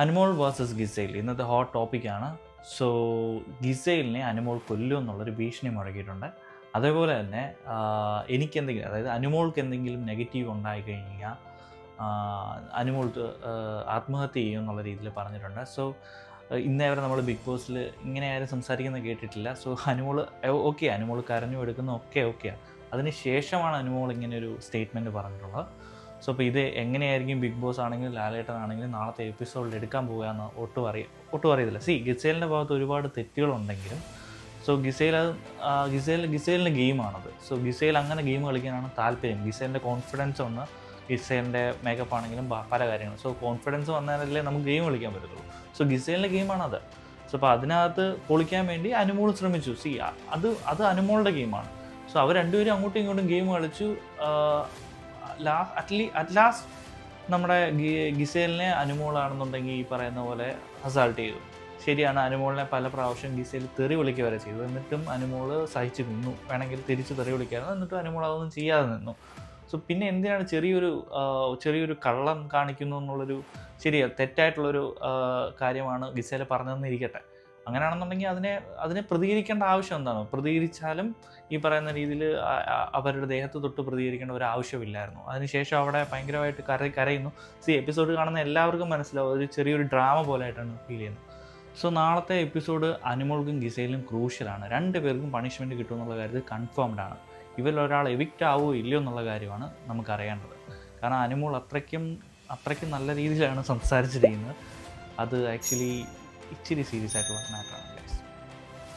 Anumol versus Gisele. ഇന്നത്തെ hot ടോപ്പിക്കാണ് so ഗിസൈലിനെ അനുമോൾ കൊല്ലും എന്നുള്ളൊരു ഭീഷണി മുഴക്കിയിട്ടുണ്ട്. അതേപോലെ തന്നെ എനിക്കെന്തെങ്കിലും അതായത് അനുമോൾക്ക് എന്തെങ്കിലും നെഗറ്റീവ് ഉണ്ടായി കഴിഞ്ഞാൽ അനുമോൾ ആത്മഹത്യ ചെയ്യും എന്നുള്ള രീതിയിൽ പറഞ്ഞിട്ടുണ്ട്. സോ ഇന്നേ വരെ നമ്മൾ ബിഗ് ബോസിൽ ഇങ്ങനെ ആരും സംസാരിക്കുന്നത് കേട്ടിട്ടില്ല. സോ അനുമോൾ ഓക്കെ അനുമോൾ കരഞ്ഞു എടുക്കുന്ന ഒക്കെ ഓക്കെയാണ് അതിന് ശേഷമാണ് അനുമോൾ ഇങ്ങനെ ഒരു സ്റ്റേറ്റ്മെന്റ് പറഞ്ഞിട്ടുള്ളത്. സോ അപ്പോൾ ഇത് എങ്ങനെയായിരിക്കും ബിഗ് ബോസ് ആണെങ്കിലും ലാലേട്ടനാണെങ്കിലും നാളത്തെ എപ്പിസോഡിൽ എടുക്കാൻ പോകുകയെന്ന് ഒട്ടും അറിയ ഒട്ടും അറിയത്തില്ല സി ഗിസേലിന്റെ ഭാഗത്ത് ഒരുപാട് തെറ്റുകളുണ്ടെങ്കിലും സോ ഗിസേൽ അത് ഗിസേൽ ഗിസേലിന്റെ ഗെയിമാണത് സോ ഗിസേൽ അങ്ങനെ ഗെയിം കളിക്കാനാണ് താല്പര്യം. ഗിസേലിന്റെ കോൺഫിഡൻസ് ഒന്ന് ഗിസേലിന്റെ മേക്കപ്പ് ആണെങ്കിലും പല കാര്യങ്ങളും. സോ കോൺഫിഡൻസ് വന്നാലല്ലേ നമുക്ക് ഗെയിം കളിക്കാൻ പറ്റത്തുള്ളൂ. സോ ഗിസേലിന്റെ ഗെയിമാണത് സോ അപ്പോൾ അതിനകത്ത് പൊളിക്കാൻ വേണ്ടി അനുമോൾ ശ്രമിച്ചു. സി അത് അത് അനുമോളുടെ ഗെയിമാണ് സോ അവർ രണ്ടുപേരും അങ്ങോട്ടും ഇങ്ങോട്ടും ഗെയിം കളിച്ചു. അറ്റ്ലീ അറ്റ് ലാസ്റ്റ് നമ്മുടെ ഗിസേലിനെ അനുമോളാണെന്നുണ്ടെങ്കിൽ ഈ പറയുന്ന പോലെ അസാൾട്ട് ചെയ്തു. ശരിയാണ് അനുമോളിനെ പല പ്രാവശ്യം ഗിസേൽ തെറി വിളിക്കുക വരെ ചെയ്തു. എന്നിട്ടും അനുമോൾ സഹിച്ചു നിന്നു. വേണമെങ്കിൽ തിരിച്ച് തെറി വിളിക്കായിരുന്നു എന്നിട്ടും അനുമോൾ അതൊന്നും ചെയ്യാതെ നിന്നു. സോ പിന്നെ എന്തിനാണ് ചെറിയൊരു ചെറിയൊരു കള്ളം കാണിക്കുന്നു എന്നുള്ളൊരു ശരിയാ തെറ്റായിട്ടുള്ളൊരു കാര്യമാണ് ഗിസേല പറഞ്ഞതെന്ന് ഇരിക്കട്ടെ അങ്ങനെയാണെന്നുണ്ടെങ്കിൽ അതിനെ അതിനെ പ്രതികരിക്കേണ്ട ആവശ്യം എന്താണ്? പ്രതികരിച്ചാലും ഈ പറയുന്ന രീതിയിൽ അവരുടെ ദേഹത്ത് തൊട്ട് പ്രതികരിക്കേണ്ട ഒരു ആവശ്യമില്ലായിരുന്നു. അതിനുശേഷം അവിടെ ഭയങ്കരമായിട്ട് കര കരയുന്നു. സി എപ്പിസോഡ് കാണുന്ന എല്ലാവർക്കും മനസ്സിലാവും. ഒരു ചെറിയൊരു ഡ്രാമ പോലെ ആയിട്ടാണ് ഫീൽ ചെയ്യുന്നത്. സോ നാളത്തെ എപ്പിസോഡ് അനുമോൾക്കും ഗിസയിലും ക്രൂഷ്യലാണ് രണ്ട് പേർക്കും പണിഷ്മെന്റ് കിട്ടുമെന്നുള്ള കാര്യത്തിൽ കൺഫേംഡ് ആണ്. ഇവരിൽ ഒരാൾ എവിക്റ്റ് ആവുമോ ഇല്ലയോ എന്നുള്ള കാര്യമാണ് നമുക്കറിയേണ്ടത്. കാരണം അനുമോൾ അത്രയ്ക്കും അത്രയ്ക്കും നല്ല രീതിയിലാണ് സംസാരിച്ചിരിക്കുന്നത്. അത് ആക്ച്വലി ఇచ్చిరి సిరీస్ అటువంటి మ్యాటర్